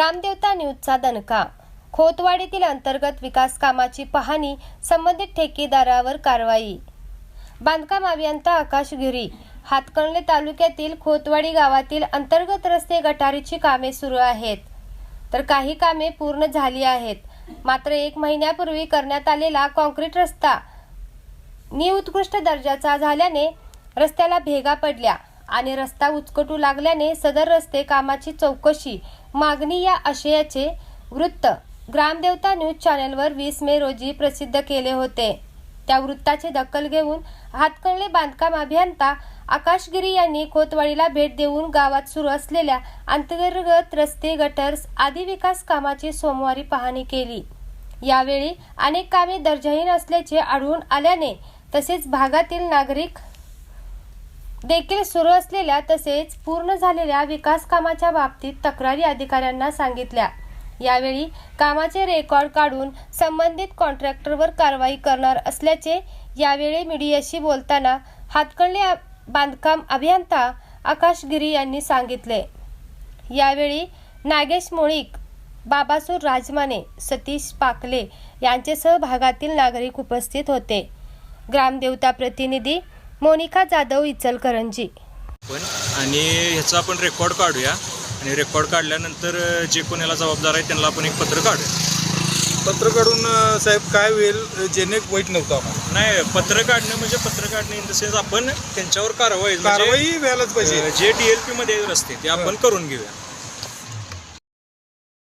ग्रामदेवता न्यूजचा दणका. खोतवाडीतील अंतर्गत विकास कामाची पाहणी संबंधित ठेकेदारावर कारवाई. बांधकाम अभियंता आकाश गिरी. हातकणले तालुक्यातील खोतवाडी गावातील अंतर्गत रस्ते गटारीची कामे सुरू आहेत. तर काही कामे पूर्ण झाली आहेत. मात्र एक महिन्यापूर्वी करण्यात आलेला कॉन्क्रीट रस्ता निउत्कृष्ट दर्जाचा झाल्याने रस्त्याला भेगा पडल्या. आणि रस्ता उचकटू लागल्याने सदर रस्ते कामाची चौकशी. मागणी या आशयाचे वृत्त. ग्रामदेवता न्यूज चॅनलवर वीस मे रोजी प्रसिद्ध केले होते. त्या वृत्ताची दखल घेऊन हातकणले बांधकाम अभियंता आकाशगिरी यांनी खोतवाडीला भेट देऊन गावात सुरू असलेल्या अंतर्गत रस्ते गटर्स आदी विकास कामाची सोमवारी पाहणी केली. यावेळी अनेक कामे दर्जाहीन असल्याचे आढळून आल्याने तसेच भागातील नागरिक देखील सुरू असलेल्या तसेच पूर्ण झालेल्या विकास कामाच्या बाबतीत तक्रारी अधिकाऱ्यांना सांगितल्या. यावेळी कामाचे रेकॉर्ड काढून संबंधित कॉन्ट्रॅक्टरवर कारवाई करणार असल्याचे यावेळी मीडियाशी बोलताना हातकणले बांधकाम अभियंता आकाश गिरी यांनी सांगितले. यावेळी नागेश मोळीक बाबासूर राजमाने सतीश पाकले यांच्यासह भागातील नागरिक उपस्थित होते. ग्रामदेवता प्रतिनिधी मोनिका जाधव इचलकरंजी. पण आणि ह्याचा आपण रेकॉर्ड काढूया. आणि रेकॉर्ड काढल्यानंतर जे कोण याला जबाबदार आहे त्यांना आपण एक पत्र काढूया. पत्र काढून अ, साहेब काय होईल जेणे वाईट नव्हतं आम्हाला. नाही पत्र काढणं म्हणजे पत्र काढणं इन द सेन्स आपण त्यांच्यावर कारवाई म्हणजे, कारवाई व्हायलाच पाहिजे. अ, जे डीएलपी मध्ये रस्ते ते आपण करून घेऊया.